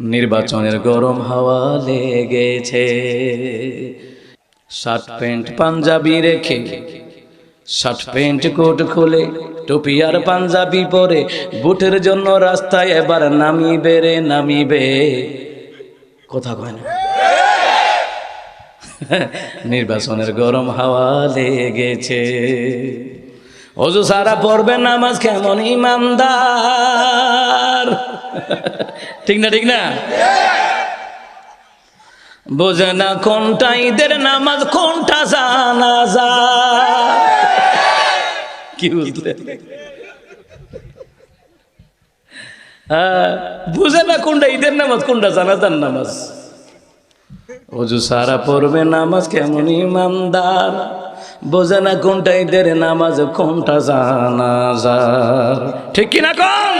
নির্বাচনের গরম হাওয়া লেগেছে। শার্ট প্যান্ট পাঞ্জাবি রেখে শার্ট প্যান্ট কোট খুলে টুপি আর পাঞ্জাবি পরে বুটের জন্য রাস্তায় এবার নামিবে রে নামিবে। কথা কয় না। নির্বাচনের গরম হাওয়া লেগেছে। অজু সারা পড়বে নামাজ কেমন ইমানদার? ঠিক না ঠিক না? বোঝে না কোনটা ঈদের নামাজ, কোনটা জানাজা। কি বুঝলে হ্যাঁ বুঝে না কোনটা ঈদের নামাজ, কোনটা জানাজার নামাজ। অজু সারা পড়বে নামাজ, কেমন ইমানদার। বোঝে না কোনটা ঈদের নামাজ, কোনটা জানাজার ঠিক কিনা কম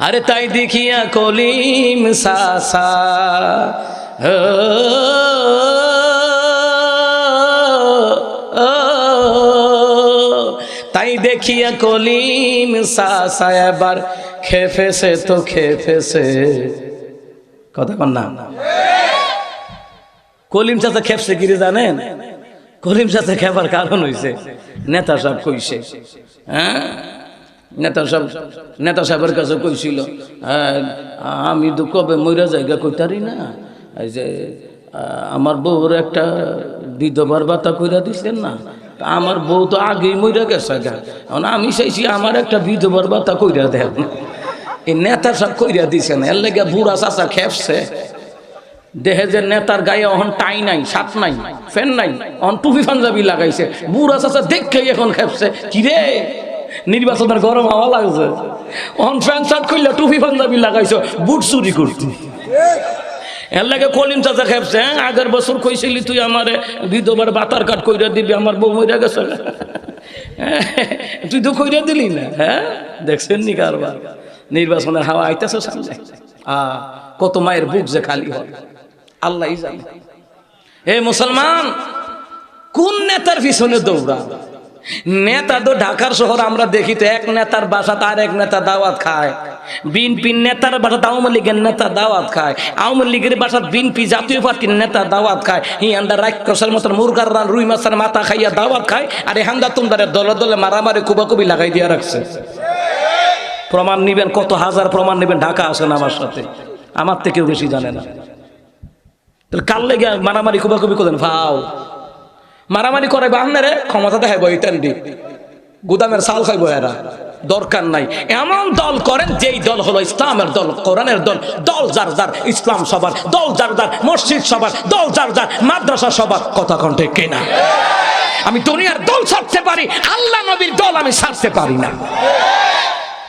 আরে তাই দেখিয়া কলিম সাসা তাই দেখিয়া কলিম সাসা এবার খেফেছে তো খেফেছে কথা কর না। কলিম চাচা খেপছে কি রে জানেন? কলিম চাচা খেপার কারণ হইছে, নেতা সাহেব কইছে হ্যাঁ? নেতা নেতা সাহেবের কাছে কইছিল হ্যাঁ, আমি তো কবে ময়রা জায়গা কইতারি না। যে আমার বউর একটা বিধবার বাতা কইরা দিছেন না। আমার বউ তো আগেই মইরা গেছে এখন আমি চাইছি আমার একটা বিধবার বাতা কইরা দেন। এই নেতা সব কইরা দিছে না এর লেগে বুড়া চাচা খেপছে। দেহে যে নেতার গায়ে অহন টাই নাই সাত নাই ফ্যান নাই অহন টুপি পাঞ্জাবি লাগাইছে। বুড়া চাচা দেখে এখন খেপছে। কি রে নির্বাচনের গরম হাওয়া লাগছে। অহন ফ্যান শার্ট খুললে টুপি পাঞ্জাবি লাগাইছো, বুট চুরি করতি। এর কলিম চাচা খেপছে হ্যাঁ আগের বছর কইছিলি তুই আমারে বিধবার বাতার কাট কইরা দিবি, আমার বউ মইরা গেছে। তুই তো কইরা দিলি না? হ্যাঁ দেখছেন নি কারবার, নির্বাচনের হাওয়া আইতেছে সামনে। আ কত মায়ের বুক যে খালি হয় আল্লাহ জানে। হে মুসলমান, কোন নেতার পিছনে দৌড়া নেতা তো ঢাকার শহর, আমরা দেখি তো এক নেতার বাসাতে আর এক নেতা দাওয়াত খায়। বিএনপি নেতার বাসাত আওয়ামী লীগের নেতা দাওয়াত খায়। আওয়ামী লীগের বাসাত বিএনপি জাতীয় পার্টির নেতা দাওয়াত খায়। হিয়ান্দা রাক্ষসের মতন মুরগার রান, রুই মাছের মাথা খাইয়া দাওয়াত খায়। আর হান্দা তুমদারে দলে দলে মারামারি, কুবাকুবি লাগাই দিয়া রাখছে। প্রমাণ নিবেন, কত হাজার প্রমাণ নেবেন ঢাকা আসেন আমার সাথে। আমার থেকেও বেশি জানে না। কাল লেগে মারামারি, কুবাকুবি করেন ভাও মারামারি করে বাহান্নারে ক্ষমতা দেখাইব ইত্যাদি গুদামের সাল খাইব এরা। দরকার নাই। এমন দল করেন যেই দল হলো ইসলামের দল, কোরআনের দল দল যার যার ইসলাম সবার, দল যার যার মসজিদ সবার, দল যার যার মাদ্রাসা সবার। কথা কণ্ঠে কেনা আমি দুনিয়ার দল ছাড়তে পারি, আল্লাহ নবীর দল আমি ছাড়তে পারি না।